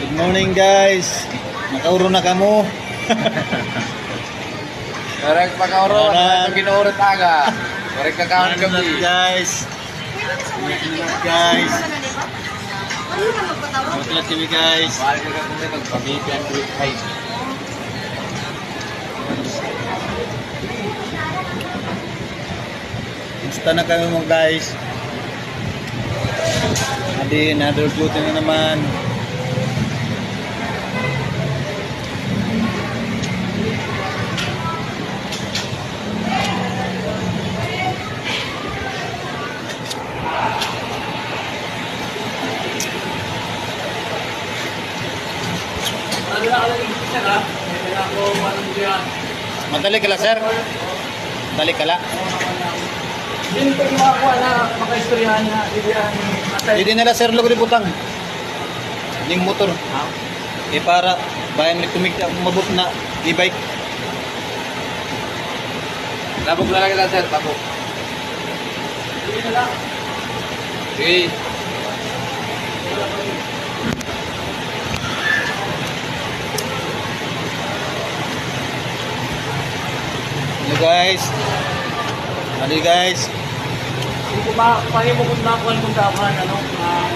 Good morning guys. Nakauro na kamo. Correct pag-oro, Correct. ano ginuurot aga. Correct ka kaon gabi. guys. Guys. Outlet kami guys. Mahal ka ka kung magpabibi ang tweet ay. Basta na kami mga guys. Adi, another duty na naman. Madali ka la, sir. Madali ka la. Hindi ko makakuha na makaistoryahan na ibihan. Hindi nila sir lugo di butang. Ning motor. Eh para bayan ni tumigta mabot na e-bike. Tabok na lang kita sir, tabok. Sige. Hello guys. Hello guys. Hindi ko ma pahimo kung nakuha kung daman ano. ah,